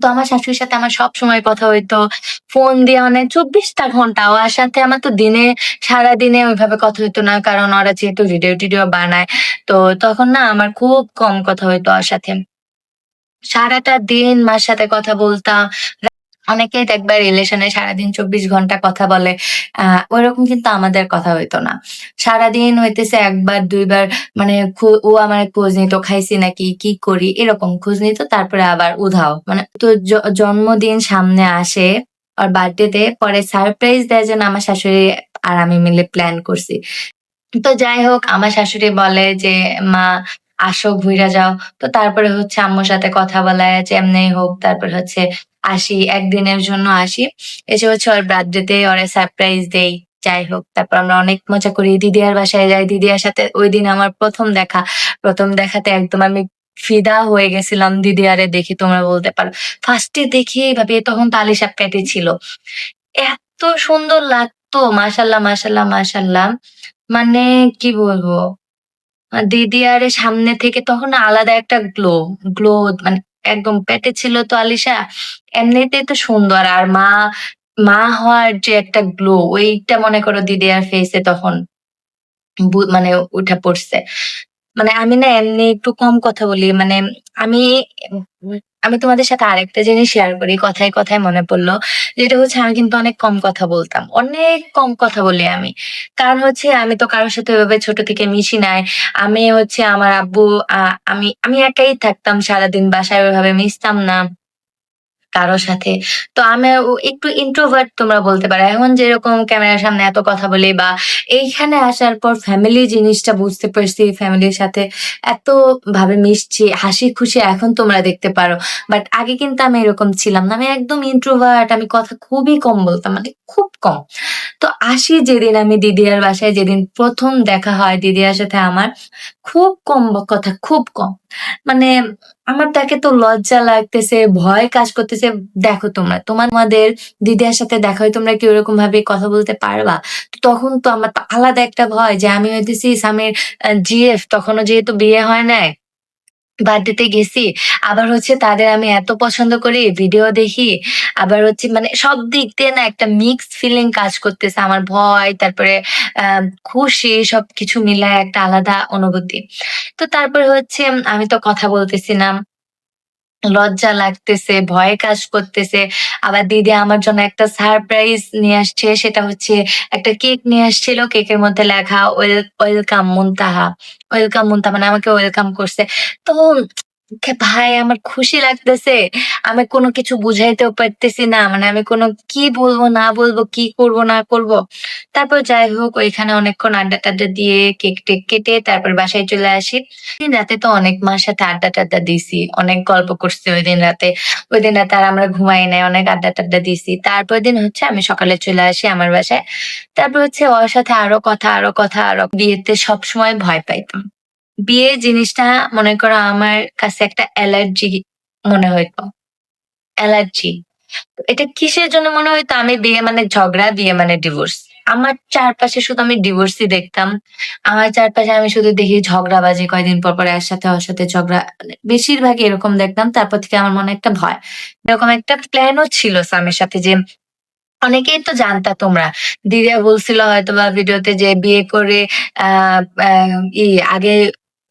তো আমার শাশুড়ির সাথে আমার সব সময় কথা হইতো। ফোন দিয়ে মানে চব্বিশটা ঘণ্টা ওর সাথে আমার তো দিনে সারা দিনে ওইভাবে কথা হইতো না কারণ ওরা যেহেতু ভিডিও টিডিও বানায়। তো তখন না আমার খুব কম কথা হইতো ওর সাথে। সারাটা দিন মার সাথে কথা বলতাম। অনেকেই দেখবে রিলেশনে সারাদিন চব্বিশ ঘণ্টা কথা বলে, আহ, ওইরকম কিন্তু আমাদের কথা হইতো না। সারাদিন হইতেছে একবার, দুইবার মানে ও আমার খোঁজ নিত, খাইছি নাকি, কি করি, এরকম খোঁজ নিত, তারপরে আবার উধাও। মানে তো জন্মদিন সামনে আসে, আর বার্থডেতে পরে সারপ্রাইজ দেয় যেন আমার শাশুড়ি আর আমি মিলে প্ল্যান করছি। তো যাই হোক, আমার শাশুড়ি বলে যে, মা আসো ঘুরে যাও। তো তারপরে হচ্ছে আম্মুর সাথে কথা বলা যে এমনি হোক, তারপর হচ্ছে আসি, একদিনের জন্য আসি। এসে হচ্ছে ওর বার্থডেতে ওরা সারপ্রাইজ দেই, যাই হোক। তারপর আমরা অনেক মজা করি। দিদিয়ার বাসায় যাই। দিদিয়ার সাথে ওই দিন আমার প্রথম দেখা। প্রথম দেখাতে একদম আমি ফিদা হয়ে গেছিলাম। দিদি আরে দেখি তোমরা বলতে পারো। ফার্স্টে দেখি ভাবি তখন তো আলিশা পেটে ছিল। এত সুন্দর লাগতো। মাশাল্লাহ মাশাল্লাহ মাশাল্লাহ। মানে কি বলব? দিদি আরে সামনে থেকে তখন আলাদা একটা গ্লো গ্লো মানে একদম পেটে ছিল তো আলিশা, এমনিতেই তো সুন্দর। আর মা মা হওয়ার যে একটা গ্লো ওইটা মনে করো দিদি আর ফেসে তখন মানে উঠে পড়ছে। মানে আমি না এমনি একটু কম কথা বলি মানে আমি আমি তোমাদের সাথে আরেকটা জিনিস শেয়ার করি, কথায় কথায় মনে পড়ল, যেটা হচ্ছে আমি কিন্তু অনেক কম কথা বলতাম, অনেক কম কথা বলি আমি। কারণ হচ্ছে আমি তো কারোর সাথে ওইভাবে ছোট থেকে মিশি নাই, আমি হচ্ছে আমার আব্বু আমি আমি একাই থাকতাম সারাদিন, বাসায় ওইভাবে মিশতাম না। কারোর সাথে। তো আমি একটু ইন্ট্রোভার্ট তোমরা বলতে পারো। এখন যেরকম ক্যামেরার সামনে এত কথা বলি বা এইখানে আসার পর ফ্যামিলি জিনিসটা বুঝতে পারছি ফ্যামিলির সাথে এত ভাবে মিশছি, হাসি খুশি এখন তোমরা দেখতে পারো। বাট আগে কিন্তু আমি এরকম ছিলাম না। আমি একদম ইন্ট্রোভার্ট আমি কথা খুবই কম বলতাম মানে খুব কম। তো আসি যেদিন আমি দিদিয়ার বাসায়, যেদিন প্রথম দেখা হয় দিদিয়ার সাথে আমার খুব কম কথা খুব কম। মানে আমার তাকে তো লজ্জা লাগতেছে, ভয় কাজ করতেছে। দেখো তোমরা তোমাদের দিদির সাথে দেখা হয় তোমরা কি ওরকম ভাবে কথা বলতে পারবা? তো তখন তো আমার আলাদা একটা ভয় যে আমি হইতেছি স্বামীর জিএফ তখনও যেহেতু বিয়ে হয় নাই বার্থডেতে গেছি। আবার হচ্ছে তাদের আমি এত পছন্দ করি ভিডিও দেখি। আবার হচ্ছে মানে সব দিক দিয়ে না একটা মিক্সড ফিলিং কাজ করতেছে। আমার ভয়, তারপরে খুশি, সবকিছু মিলায় একটা আলাদা অনুভূতি। তো তারপরে হচ্ছে, আমি তো কথা বলতেছি না লজ্জা লাগতেছে, ভয় কাজ করতেছে। আবার দিদি আমার জন্য একটা সারপ্রাইজ নিয়ে আসছে, সেটা হচ্ছে একটা কেক নিয়ে আসছিল। কেকের মধ্যে লেখা ওয়েলকাম মুন্তাহা। ওয়েলকাম মুন্তাহা মানে আমাকে ওয়েলকাম করছে। তো ভাই, আমার খুশি লাগতেছে। আমি কোনো কিছু বুঝাইতেও পারতেছি না। মানে আমি কোনো কি বলব, না বলব, কি করব, না করব। তারপর যাই হোক, ওইখানে অনেকক্ষণ আড্ডা টাড্ডা দিয়ে কেক টেক কেটে তারপর বাসায় চলে আসি। দিন রাতে তো অনেক মার সাথে আড্ডা টাড্ডা দিছি। অনেক গল্প করছি ওই দিন রাতে। ওই দিন রাতে আর আমরা ঘুমাই নাই, অনেক আড্ডা টাড্ডা দিছি। তারপর দিন হচ্ছে আমি সকালে চলে আসি আমার বাসায়। তারপর হচ্ছে ওর সাথে আরও কথা আরও কথা, আরও বিয়েতে সবসময় ভয় পাইতাম। বিয়ে জিনিসটা মনে করো আমার কাছে একটা অ্যালার্জি মনে হইতো। অ্যালার্জি। এটা কিসের জন্য মনে হইতো? আমি বিয়ে মানে ঝগড়া, বিয়ে মানে ডিভোর্স আমার চারপাশে শুধু আমি ডিভোর্সই দেখতাম। আমার চারপাশে আমি শুধু দেখি ঝগড়াবাজি কয়দিন পর পর এর সাথে ওর সাথে ঝগড়া। মানে বেশিরভাগই এরকম দেখতাম। তারপর থেকে আমার মনে একটা ভয়। এরকম একটা প্ল্যানও ছিল স্বামীর সাথে যে অনেকেই তো জানতা তোমরা। দিদিয়া বলছিল হয়তো বা ভিডিওতে যে বিয়ে করে, আহ আগে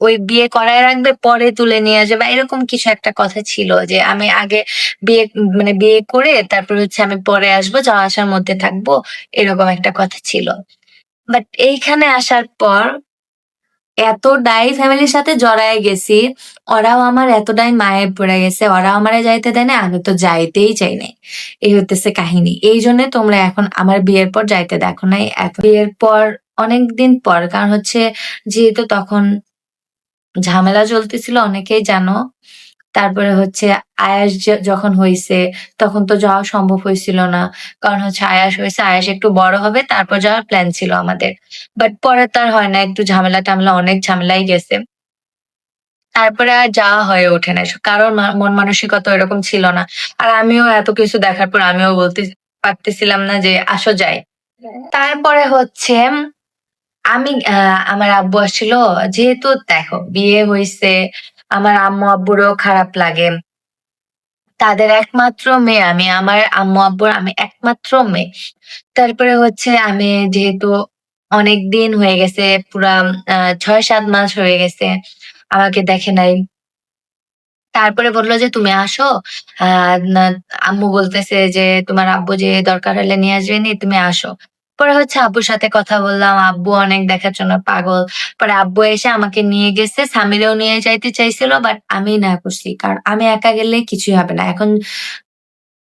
ওই বিয়ে করায় রাখবে, পরে তুলে নিয়ে আসবে। বা এরকম কিছু একটা কথা ছিল যে, আমি আগে বিয়ে মানে বিয়ে করে তারপর হচ্ছে আমি পরে আসব, যাওয়া আসার মধ্যে থাকব, এরকম একটা কথা ছিল। বাট এইখানে আসার পর এতটাই ফ্যামিলির সাথে জড়ায় গেছি, ওরাও আমার এতটাই মায়ে পড়ে গেছে, ওরাও আমারে যাইতে দেয় না আমি তো যাইতেই চাই নাই। এই হতেছে কাহিনী। এই জন্য তোমরা এখন আমার বিয়ের পর যাইতে দেখো নাই। বিয়ের পর, অনেকদিন পর, কারণ হচ্ছে যেহেতু তখন ঝামেলা চলতেছিল অনেকেই জানো। তারপরে হচ্ছে আয়াস যখন হয়েছে তখন তো যাওয়া সম্ভব হয়েছিল না। কারণ হচ্ছে আয়াস হয়েছে আয়াস একটু বড় হবে তারপর যাওয়ার প্ল্যান ছিল আমাদের। বাট পরে তার হয় না একটু ঝামেলা টামেলা অনেক ঝামেলাই গেছে। তারপরে আর যাওয়া হয়ে ওঠে না কারোর মা- মন মানসিকতা এরকম ছিল না। আর আমিও এত কিছু দেখার পর আমিও বলতে পারতেছিলাম না যে আসো যাই। তারপরে হচ্ছে আমি আহ, আমার আব্বু আসছিল যেহেতু দেখো বিয়ে হয়েছে আমার আম্মু আব্বুরও খারাপ লাগে তাদের একমাত্র মেয়ে আমি। আমার আম্মু আব্বুর আমি একমাত্র মেয়ে। তারপরে হচ্ছে আমি যেহেতু অনেক দিন হয়ে গেছে পুরা আ ৬-৭ মাস হয়ে গেছে। আমাকে দেখে নাই। তারপরে বলল যে, "তুমি আসো।" আহ, আম্মু বলতেছে যে, "তোমার আব্বু যে দরকার হলে নিয়ে আসবেনি, তুমি আসো।" পরে হচ্ছে আব্বুর সাথে কথা বললাম। আব্বু অনেক দেখার জন্য পাগল। পরে আব্বু এসে আমাকে নিয়ে গেছে। সামিরেও নিয়ে যাইতে চাইছিল বাট আমি না করছি। কারণ আমি একা গেলে কিছুই হবে না। এখন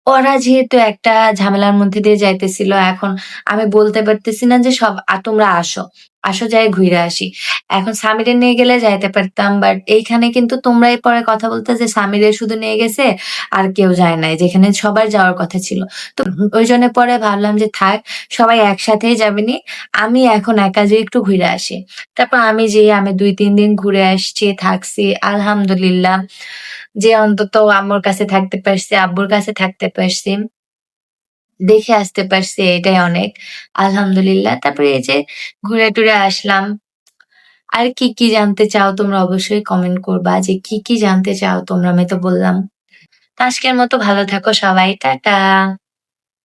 ওরা যেহেতু একটা ঝামেলার মধ্যে দিয়ে যাইতেছিল, এখন আমি বলতে পারতেছি না যে সব তোমরা আসো। আসো যাই ঘুরে আসি। এখন সামিরে নিয়ে গেলে যাইতে পারতাম। বাট এইখানে কিন্তু তোমরাই পরে কথা বলতে যে সামিরে শুধু নিয়ে গেছে আর কেউ যায় নাই। যেখানে সবার যাওয়ার কথা ছিল। তো ওই জন্য পরে ভাবলাম যে থাক সবাই একসাথেই যাবেনি। আমি এখন একা যেয়ে একটু ঘুরে আসি। তারপর আমি যেয়ে আমি ২-৩ দিন ঘুরে আসছি, থাকছি। আলহামদুলিল্লাহ। যে অন্তত আম্মুর কাছে থাকতে পারছি, আব্বুর কাছে থাকতে পারছি। দেখে আসতে পারছি এটাই অনেক। আলহামদুলিল্লাহ। তারপরে এই যে ঘুরে টুরে আসলাম। আর কি, কি জানতে চাও তোমরা অবশ্যই কমেন্ট করবা যে কি, কি জানতে চাও তোমরা? আমি তো বললাম। আজকের মতো ভালো থাকো সবাই। টাটা।